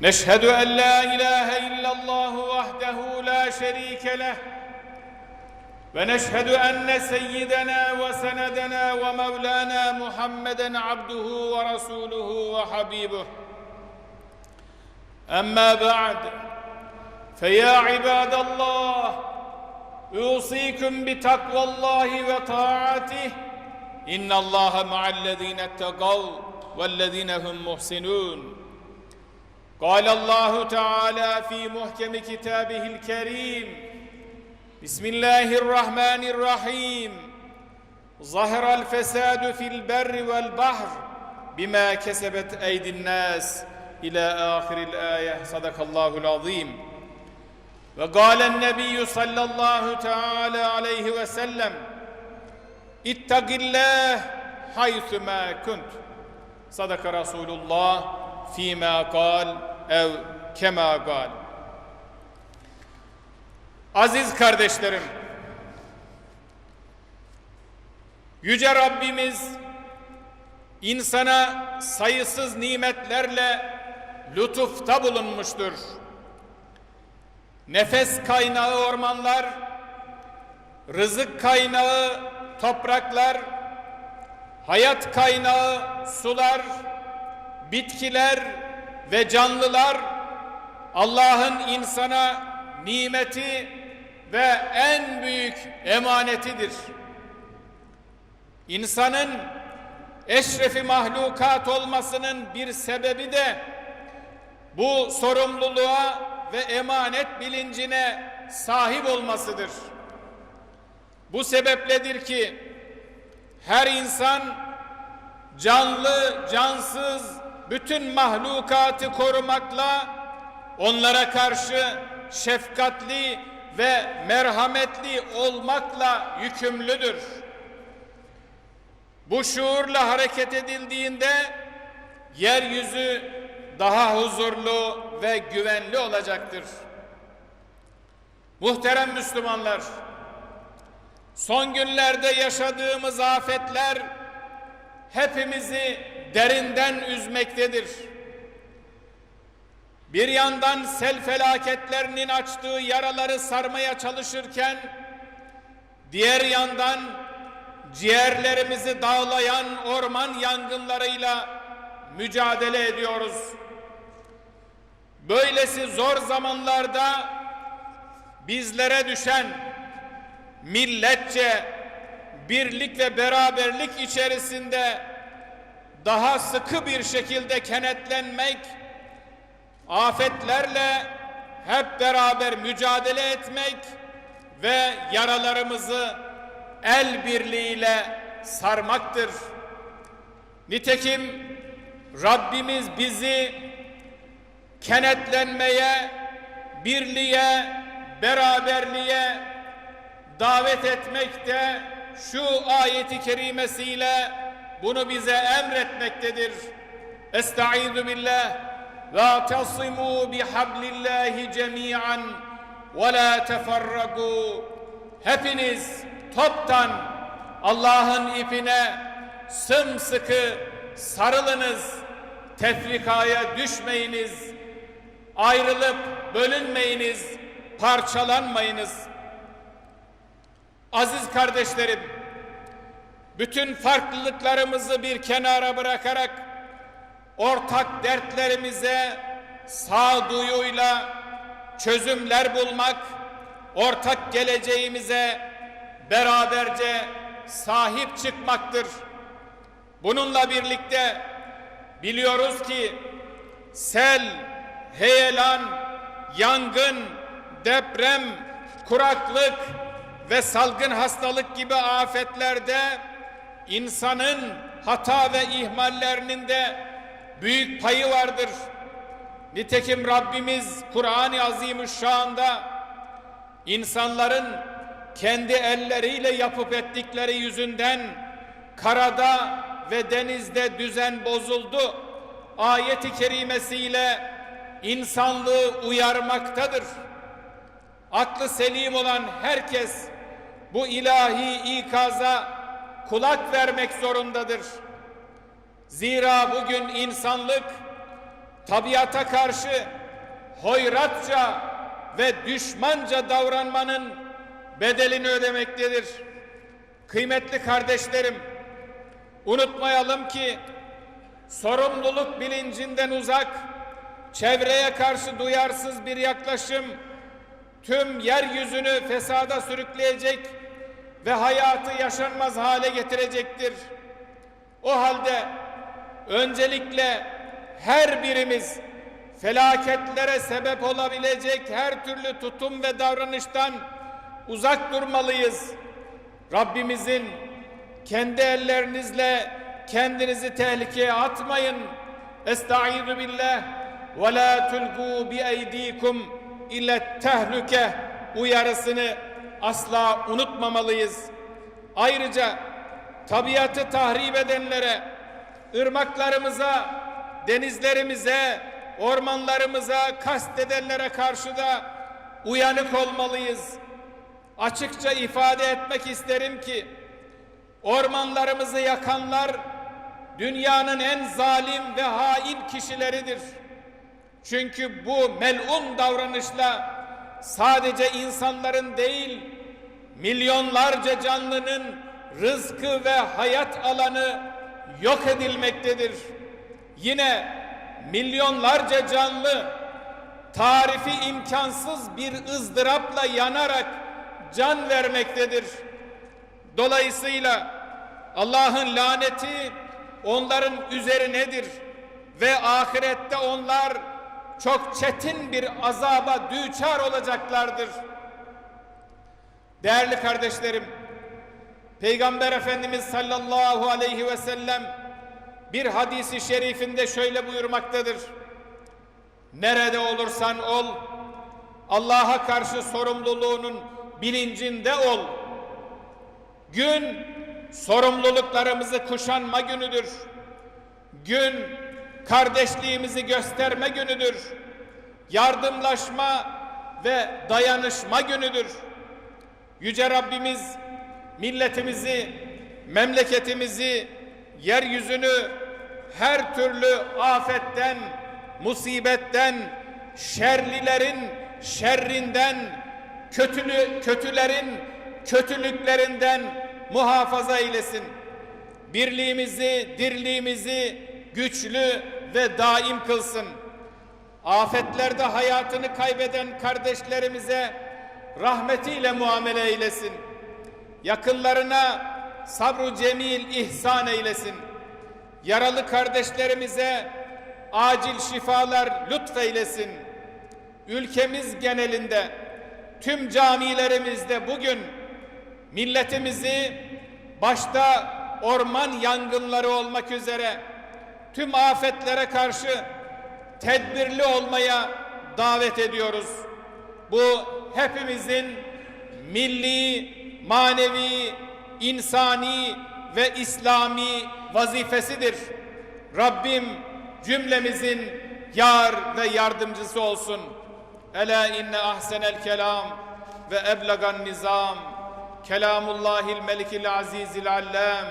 نشهد ان لا اله الا الله وحده لا شريك له ونشهد ان سيدنا وسندنا ومولانا محمدا عبده ورسوله وحبيبه اما بعد فيا عباد الله اوصيكم بتقوى الله وطاعته ان الله مع الذين اتقوا والذين هم محسنون قال الله تعالى في محكم كتابه الكريم بسم الله الرحمن الرحيم ظهر الفساد في البر والبحر بما كسبت ايدي الناس الى اخر الايه صدق الله العظيم وقال النبي صلى الله تعالى عليه وسلم اتق الله حيثما كنت صدق رسول الله فيما قال ev kema gal. Aziz kardeşlerim, Yüce Rabbimiz insana sayısız nimetlerle lütufta bulunmuştur. Nefes kaynağı ormanlar, rızık kaynağı topraklar, hayat kaynağı sular, bitkiler ve canlılar Allah'ın insana nimeti ve en büyük emanetidir. İnsanın eşrefi mahlukat olmasının bir sebebi de bu sorumluluğa ve emanet bilincine sahip olmasıdır. Bu sebepledir ki her insan canlı, cansız, bütün mahlukatı korumakla onlara karşı şefkatli ve merhametli olmakla yükümlüdür. Bu şuurla hareket edildiğinde yeryüzü daha huzurlu ve güvenli olacaktır. Muhterem Müslümanlar, son günlerde yaşadığımız afetler hepimizi derinden üzmektedir. Bir yandan sel felaketlerinin açtığı yaraları sarmaya çalışırken diğer yandan ciğerlerimizi dağlayan orman yangınlarıyla mücadele ediyoruz. Böylesi zor zamanlarda bizlere düşen milletçe birlik ve beraberlik içerisinde daha sıkı bir şekilde kenetlenmek, afetlerle hep beraber mücadele etmek ve yaralarımızı el birliğiyle sarmaktır. Nitekim Rabbimiz bizi kenetlenmeye, birliğe, beraberliğe davet etmekte şu ayeti kerimesiyle bunu bize emretmektedir. Estaizu billah ve tasimu bihablillahi cemi'an ve la teferragu hepiniz toptan Allah'ın ipine sımsıkı sarılınız tefrikaya düşmeyiniz ayrılıp bölünmeyiniz parçalanmayınız aziz kardeşlerim bütün farklılıklarımızı bir kenara bırakarak ortak dertlerimize sağduyuyla çözümler bulmak, ortak geleceğimize beraberce sahip çıkmaktır. Bununla birlikte biliyoruz ki sel, heyelan, yangın, deprem, kuraklık ve salgın hastalık gibi afetlerde insanın hata ve ihmallerinin de büyük payı vardır. Nitekim Rabbimiz Kur'an-ı Azimüşşan'da insanların kendi elleriyle yapıp ettikleri yüzünden karada ve denizde düzen bozuldu. Ayeti kerimesiyle insanlığı uyarmaktadır. Aklı selim olan herkes bu ilahi ikaza kulak vermek zorundadır. Zira bugün insanlık tabiata karşı hoyratça ve düşmanca davranmanın bedelini ödemektedir. Kıymetli kardeşlerim, unutmayalım ki sorumluluk bilincinden uzak, çevreye karşı duyarsız bir yaklaşım tüm yeryüzünü fesada sürükleyecek ve hayatı yaşanmaz hale getirecektir. O halde öncelikle her birimiz felaketlere sebep olabilecek her türlü tutum ve davranıştan uzak durmalıyız. Rabbimizin kendi ellerinizle kendinizi tehlikeye atmayın. Estaizu billah ve la tulgu bi eydikum ile tehlike uyarısını asla unutmamalıyız. Ayrıca tabiatı tahrip edenlere, ırmaklarımıza, denizlerimize, ormanlarımıza kastedenlere karşı da uyanık olmalıyız. Açıkça ifade etmek isterim ki ormanlarımızı yakanlar dünyanın en zalim ve hain kişileridir. Çünkü bu melun davranışla sadece insanların değil milyonlarca canlının rızkı ve hayat alanı yok edilmektedir. Yine milyonlarca canlı tarifi imkansız bir ızdırapla yanarak can vermektedir. Dolayısıyla Allah'ın laneti onların üzerinedir ve ahirette onlar çok çetin bir azaba düçar olacaklardır. Değerli kardeşlerim, Peygamber Efendimiz sallallahu aleyhi ve sellem bir hadisi şerifinde şöyle buyurmaktadır. Nerede olursan ol, Allah'a karşı sorumluluğunun bilincinde ol. Gün sorumluluklarımızı kuşanma günüdür. Gün kardeşliğimizi gösterme günüdür. Yardımlaşma ve dayanışma günüdür. Yüce Rabbimiz milletimizi, memleketimizi, yeryüzünü her türlü afetten, musibetten, şerlilerin şerrinden, kötülü, kötülerin kötülüklerinden muhafaza eylesin. Birliğimizi, dirliğimizi güçlü ve daim kılsın. Afetlerde hayatını kaybeden kardeşlerimize rahmetiyle muamele eylesin. Yakınlarına sabru cemil ihsan eylesin. Yaralı kardeşlerimize acil şifalar lütfeylesin. Ülkemiz genelinde tüm camilerimizde bugün milletimizi başta orman yangınları olmak üzere tüm afetlere karşı tedbirli olmaya davet ediyoruz. Bu hepimizin milli, manevi, insani ve İslami vazifesidir. Rabbim cümlemizin yar ve yardımcısı olsun. Ela inne ahsenel kelam ve eblagan nizam kelamullahil melikil azizil allam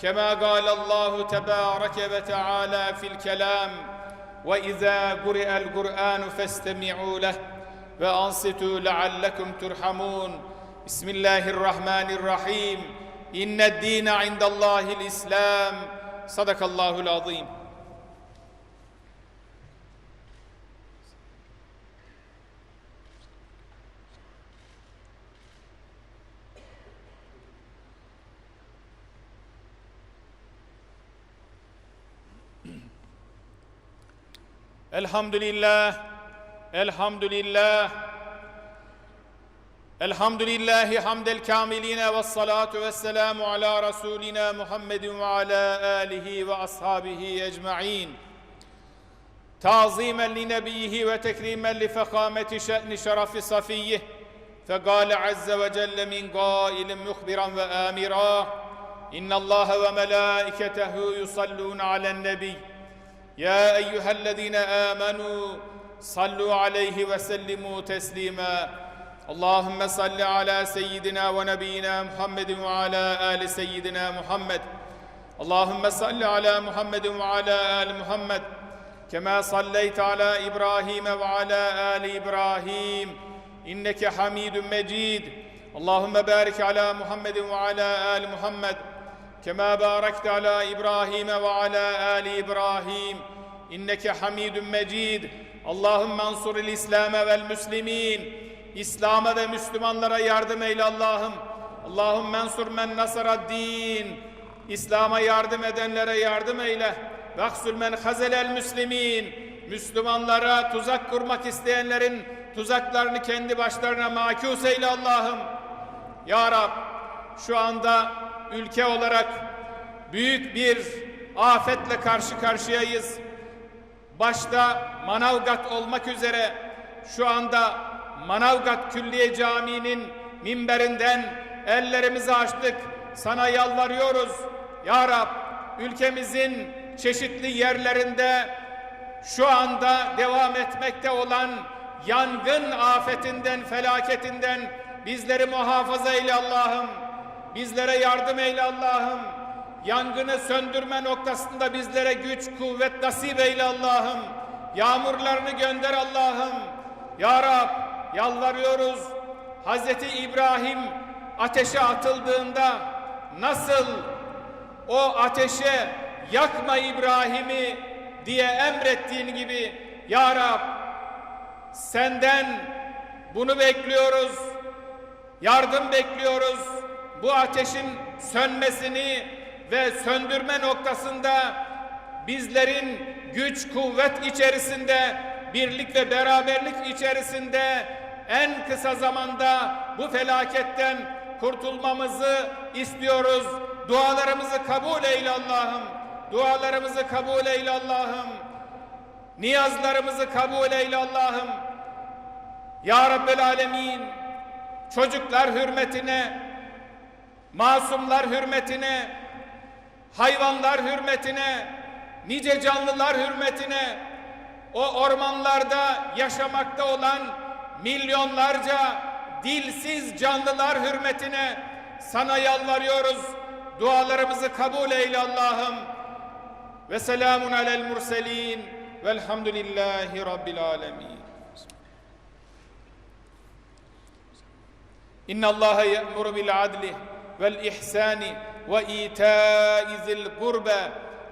kema galallahu tebareke ve teala fil kelam ve izâ guri'el kur'anu festemi'û leh ve ansitu leallekum turhamun. Bismillahirrahmanirrahim. İnned dine indallahil İslam. Sadakallahul azim. Elhamdülillah. الله العظيم الحمد لله الحمد لله الحمد لله حمد الكاملين والصلاة والسلام على رسولنا محمد وعلى آله وأصحابه أجمعين تعظيما لنبيه وتكريما لفخامة شأن شرف صفيه فقال عز وجل من قائل مخبرا وآمرا إن الله وملائكته يصلون على النبي يا ايها الذين امنوا صلوا عليه وسلموا تسليما اللهم صل على سيدنا ونبينا محمد وعلى ال سيدنا محمد اللهم صل على محمد وعلى ال محمد كما صليت على ابراهيم وعلى ال ابراهيم انك حميد مجيد اللهم بارك على محمد وعلى ال محمد كما باركت على ابراهيم وعلى ال inneke hamidun mecid. Allah'ım mansuril İslam'e vel müslimin. İslam'a ve Müslümanlara yardım eyle Allah'ım. Allah'ım mensur men nasara din. İslam'a yardım edenlere yardım eyle. Vaksül men hazelel müslimin. Müslümanlara tuzak kurmak isteyenlerin tuzaklarını kendi başlarına makus eyle Allah'ım. Ya Rab şu anda ülke olarak büyük bir afetle karşı karşıyayız. Başta Manavgat olmak üzere şu anda Manavgat Külliye Camii'nin minberinden ellerimizi açtık. Sana yalvarıyoruz. Ya Rab ülkemizin çeşitli yerlerinde şu anda devam etmekte olan yangın afetinden, felaketinden bizleri muhafaza eyle Allah'ım. Bizlere yardım eyle Allah'ım. Yangını söndürme noktasında bizlere güç, kuvvet nasip eyle Allah'ım. Yağmurlarını gönder Allah'ım. Ya Rab yalvarıyoruz. Hazreti İbrahim ateşe atıldığında nasıl o ateşe yakma İbrahim'i diye emrettiğin gibi Ya Rab senden bunu bekliyoruz. Yardım bekliyoruz. Bu ateşin sönmesini ve söndürme noktasında bizlerin güç kuvvet içerisinde birlik ve beraberlik içerisinde en kısa zamanda bu felaketten kurtulmamızı istiyoruz. Dualarımızı kabul eyle Allah'ım. Dualarımızı kabul eyle Allah'ım. Niyazlarımızı kabul eyle Allah'ım. Ya Rabbel Alemin çocuklar hürmetine, masumlar hürmetine, hayvanlar hürmetine, nice canlılar hürmetine, o ormanlarda yaşamakta olan milyonlarca dilsiz canlılar hürmetine sana yalvarıyoruz. Dualarımızı kabul eyle Allah'ım. Ve selamun alel murselin velhamdülillahi rabbil alemin. İnna Allaha ye'muru bil adli vel ihsani وإيتاء ذي القربى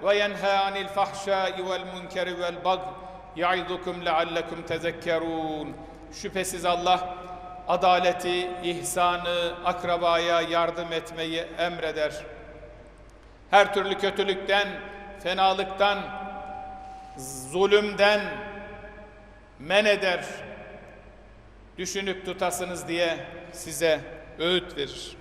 وينهى عن الفحشاء والمنكر والبغي يعظكم لعلكم تذكرون Şüphesiz Allah adaleti, ihsanı, akrabaya yardım etmeyi emreder. Her türlü kötülükten, fenalıktan, zulümden men eder. Düşünüp tutasınız diye size öğüt verir.